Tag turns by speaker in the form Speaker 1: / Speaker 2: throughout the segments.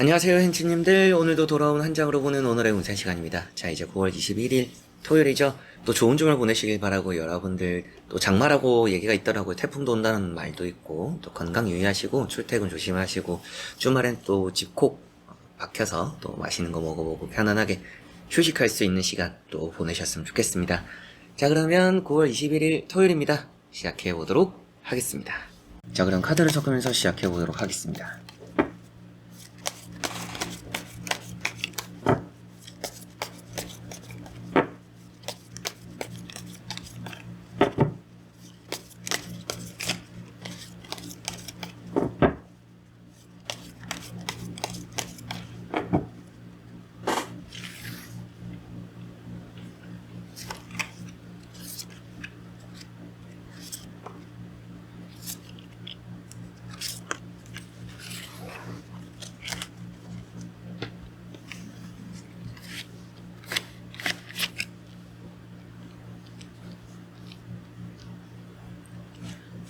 Speaker 1: 안녕하세요 hen치님들. 오늘도 돌아온 한 장으로 보는 오늘의 운세 시간입니다. 자 이제 9월 21일 토요일이죠. 또 좋은 주말 보내시길 바라고 여러분들 또 장마라고 얘기가 있더라고요. 태풍도 온다는 말도 있고 또 건강 유의하시고 출퇴근 조심하시고 주말엔 또 집콕 박혀서 또 맛있는 거 먹어보고 편안하게 휴식할 수 있는 시간 또 보내셨으면 좋겠습니다. 자 그러면 9월 21일 토요일입니다. 시작해 보도록 하겠습니다. 자 그럼 카드를 섞으면서 시작해 보도록 하겠습니다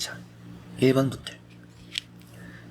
Speaker 1: 자, 1번 분들.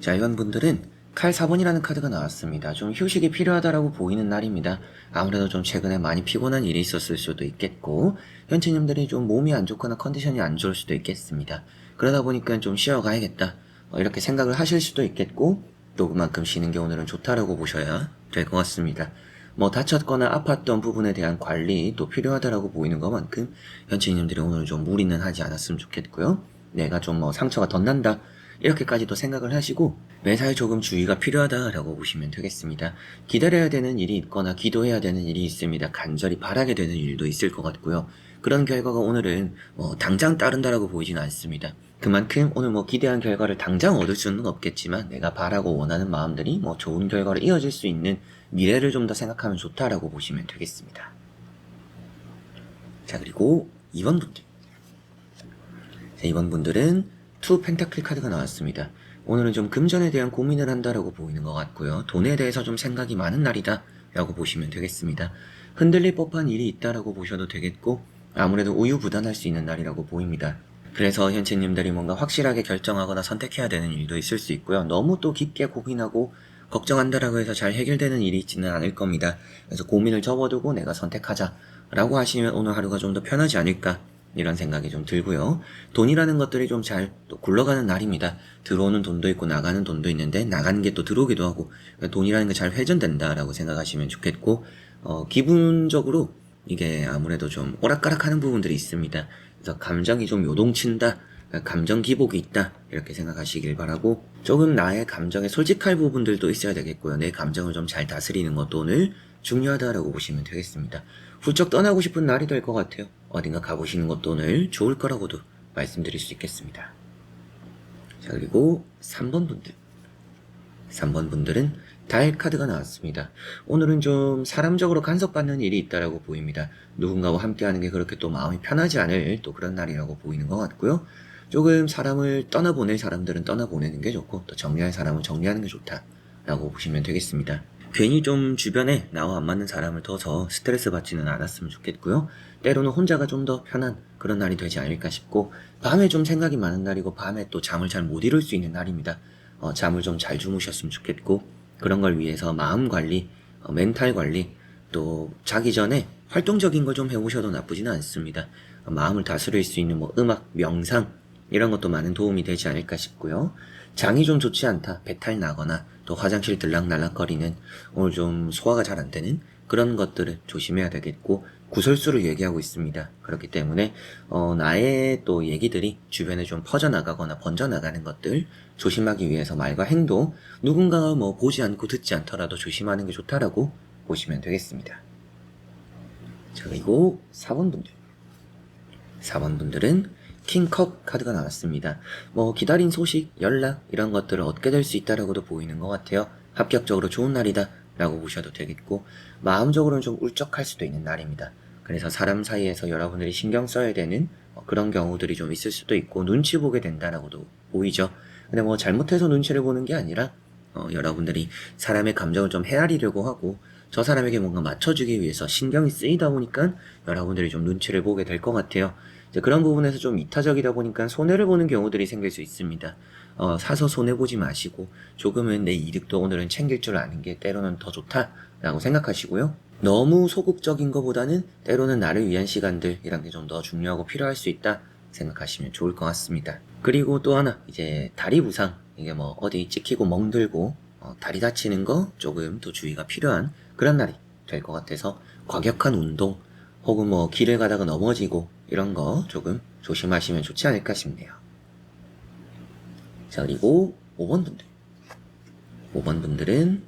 Speaker 1: 자, 1번 분들은 칼 4번이라는 카드가 나왔습니다. 좀 휴식이 필요하다라고 보이는 날입니다. 아무래도 좀 최근에 많이 피곤한 일이 있었을 수도 있겠고, 현치님들이 좀 몸이 안 좋거나 컨디션이 안 좋을 수도 있겠습니다. 그러다 보니까 좀 쉬어가야겠다. 어, 이렇게 생각을 하실 수도 있겠고, 또 그만큼 쉬는 게 오늘은 좋다라고 보셔야 될 것 같습니다. 뭐 다쳤거나 아팠던 부분에 대한 관리 또 필요하다라고 보이는 것만큼 현치님들이 오늘 좀 무리는 하지 않았으면 좋겠고요. 내가 좀 뭐 상처가 덧난다 이렇게까지도 생각을 하시고 매사에 조금 주의가 필요하다라고 보시면 되겠습니다. 기다려야 되는 일이 있거나 기도해야 되는 일이 있습니다. 간절히 바라게 되는 일도 있을 것 같고요. 그런 결과가 오늘은 뭐 당장 따른다라고 보이지는 않습니다. 그만큼 오늘 뭐 기대한 결과를 당장 얻을 수는 없겠지만 내가 바라고 원하는 마음들이 뭐 좋은 결과로 이어질 수 있는 미래를 좀 더 생각하면 좋다라고 보시면 되겠습니다. 자 그리고 2번 분들 자, 이번 분들은 투 펜타클 카드가 나왔습니다. 오늘은 좀 금전에 대한 고민을 한다라고 보이는 것 같고요. 돈에 대해서 좀 생각이 많은 날이다 라고 보시면 되겠습니다. 흔들릴 법한 일이 있다라고 보셔도 되겠고 아무래도 우유부단할 수 있는 날이라고 보입니다. 그래서 현치님들이 뭔가 확실하게 결정하거나 선택해야 되는 일도 있을 수 있고요. 너무 또 깊게 고민하고 걱정한다라고 해서 잘 해결되는 일이 있지는 않을 겁니다. 그래서 고민을 접어두고 내가 선택하자 라고 하시면 오늘 하루가 좀 더 편하지 않을까 이런 생각이 좀 들고요. 돈이라는 것들이 좀잘또 굴러가는 날입니다. 들어오는 돈도 있고 나가는 돈도 있는데 나가는 게 또 들어오기도 하고 그러니까 돈이라는 게 잘 회전된다라고 생각하시면 좋겠고 어, 기분적으로 이게 아무래도 좀 오락가락하는 부분들이 있습니다. 그래서 감정이 좀 요동친다. 감정 기복이 있다 이렇게 생각하시길 바라고 조금 나의 감정에 솔직할 부분들도 있어야 되겠고요 내 감정을 좀 잘 다스리는 것도 오늘 중요하다라고 보시면 되겠습니다 훌쩍 떠나고 싶은 날이 될 것 같아요 어딘가 가보시는 것도 오늘 좋을 거라고도 말씀드릴 수 있겠습니다 자 그리고 3번 분들 3번 분들은 달 카드가 나왔습니다. 오늘은 좀 사람적으로 간섭받는 일이 있다라고 보입니다. 누군가와 함께하는 게 그렇게 또 마음이 편하지 않을 또 그런 날이라고 보이는 것 같고요. 조금 사람을 떠나보낼 사람들은 떠나보내는 게 좋고 또 정리할 사람은 정리하는 게 좋다라고 보시면 되겠습니다. 괜히 좀 주변에 나와 안 맞는 사람을 둬서 스트레스 받지는 않았으면 좋겠고요. 때로는 혼자가 좀 더 편한 그런 날이 되지 않을까 싶고 밤에 좀 생각이 많은 날이고 밤에 또 잠을 잘 못 이룰 수 있는 날입니다. 어, 잠을 좀 잘 주무셨으면 좋겠고 그런 걸 위해서 마음 관리, 어, 멘탈 관리, 또 자기 전에 활동적인 걸 좀 해보셔도 나쁘지는 않습니다. 어, 마음을 다스릴 수 있는 뭐 음악, 명상 이런 것도 많은 도움이 되지 않을까 싶고요. 장이 좀 좋지 않다. 배탈 나거나 또 화장실 들락날락거리는 오늘 좀 소화가 잘 안 되는 그런 것들을 조심해야 되겠고 구설수를 얘기하고 있습니다. 그렇기 때문에 어, 나의 또 얘기들이 주변에 좀 퍼져나가거나 번져나가는 것들 조심하기 위해서 말과 행동 누군가가 뭐 보지 않고 듣지 않더라도 조심하는 게 좋다라고 보시면 되겠습니다. 자 그리고 4번 분들 4번 분들은 킹컵 카드가 나왔습니다. 뭐 기다린 소식, 연락 이런 것들을 얻게 될 수 있다라고도 보이는 것 같아요. 합격적으로 좋은 날이다 라고 보셔도 되겠고 마음적으로는 좀 울적할 수도 있는 날입니다. 그래서 사람 사이에서 여러분들이 신경 써야 되는 어, 그런 경우들이 좀 있을 수도 있고 눈치 보게 된다라고도 보이죠. 근데 뭐 잘못해서 눈치를 보는 게 아니라 어, 여러분들이 사람의 감정을 좀 헤아리려고 하고 저 사람에게 뭔가 맞춰주기 위해서 신경이 쓰이다 보니까 여러분들이 좀 눈치를 보게 될 것 같아요. 그런 부분에서 좀 이타적이다 보니까 손해를 보는 경우들이 생길 수 있습니다. 어, 사서 손해보지 마시고 조금은 내 이득도 오늘은 챙길 줄 아는 게 때로는 더 좋다라고 생각하시고요. 너무 소극적인 것보다는 때로는 나를 위한 시간들 이런 게좀 더 중요하고 필요할 수 있다 생각하시면 좋을 것 같습니다. 그리고 또 하나 이제 다리 부상 이게 뭐 어디 찍히고 멍들고 어, 다리 다치는 거 조금 또 주의가 필요한 그런 날이 될 것 같아서 과격한 운동 혹은 뭐 길을 가다가 넘어지고 이런 거 조금 조심하시면 좋지 않을까 싶네요. 자 그리고 5번 분들 5번 분들은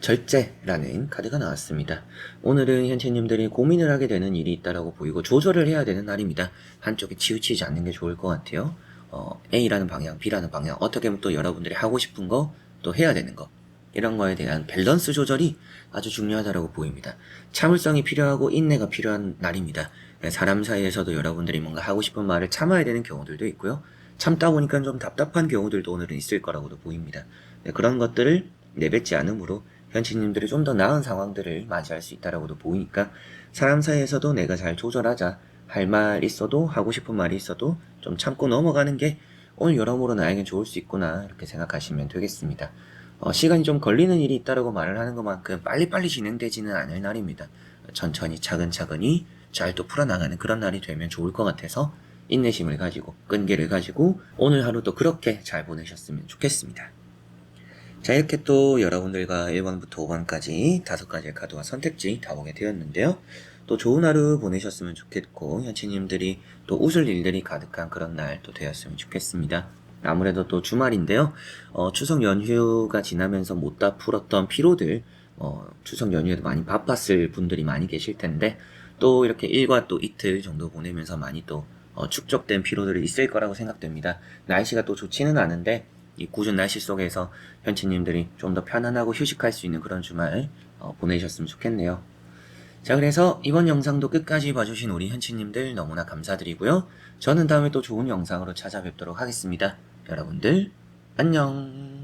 Speaker 1: 절제라는 카드가 나왔습니다. 오늘은 현채님들이 고민을 하게 되는 일이 있다라고 보이고 조절을 해야 되는 날입니다. 한쪽에 치우치지 않는 게 좋을 것 같아요. 어, A라는 방향, B라는 방향, 어떻게 보면 또 여러분들이 하고 싶은 거, 또 해야 되는 거, 이런 거에 대한 밸런스 조절이 아주 중요하다고 보입니다. 참을성이 필요하고 인내가 필요한 날입니다. 네, 사람 사이에서도 여러분들이 뭔가 하고 싶은 말을 참아야 되는 경우들도 있고요. 참다 보니까 좀 답답한 경우들도 오늘은 있을 거라고도 보입니다. 네, 그런 것들을 내뱉지 않으므로 현치님들이 좀 더 나은 상황들을 맞이할 수 있다라고도 보이니까 사람 사이에서도 내가 잘 조절하자 할 말 있어도 하고 싶은 말이 있어도 좀 참고 넘어가는 게 오늘 여러모로 나에겐 좋을 수 있구나 이렇게 생각하시면 되겠습니다. 어, 시간이 좀 걸리는 일이 있다라고 말을 하는 것만큼 빨리빨리 진행되지는 않을 날입니다. 천천히 차근차근히 잘 또 풀어나가는 그런 날이 되면 좋을 것 같아서 인내심을 가지고 끈기를 가지고 오늘 하루도 그렇게 잘 보내셨으면 좋겠습니다. 자 이렇게 또 여러분들과 1번부터 5번까지 다섯 가지의 카드와 선택지 다 보게 되었는데요. 또 좋은 하루 보내셨으면 좋겠고 현치님들이 또 웃을 일들이 가득한 그런 날 또 되었으면 좋겠습니다. 아무래도 또 주말인데요. 어, 추석 연휴가 지나면서 못 다 풀었던 피로들 어, 추석 연휴에도 많이 바빴을 분들이 많이 계실 텐데 또 이렇게 일과 또 이틀 정도 보내면서 많이 또 어, 축적된 피로들이 있을 거라고 생각됩니다. 날씨가 또 좋지는 않은데 이 궂은 날씨 속에서 현치님들이 좀 더 편안하고 휴식할 수 있는 그런 주말 어, 보내셨으면 좋겠네요. 자, 그래서 이번 영상도 끝까지 봐주신 우리 현치님들 너무나 감사드리고요. 저는 다음에 또 좋은 영상으로 찾아뵙도록 하겠습니다. 여러분들, 안녕.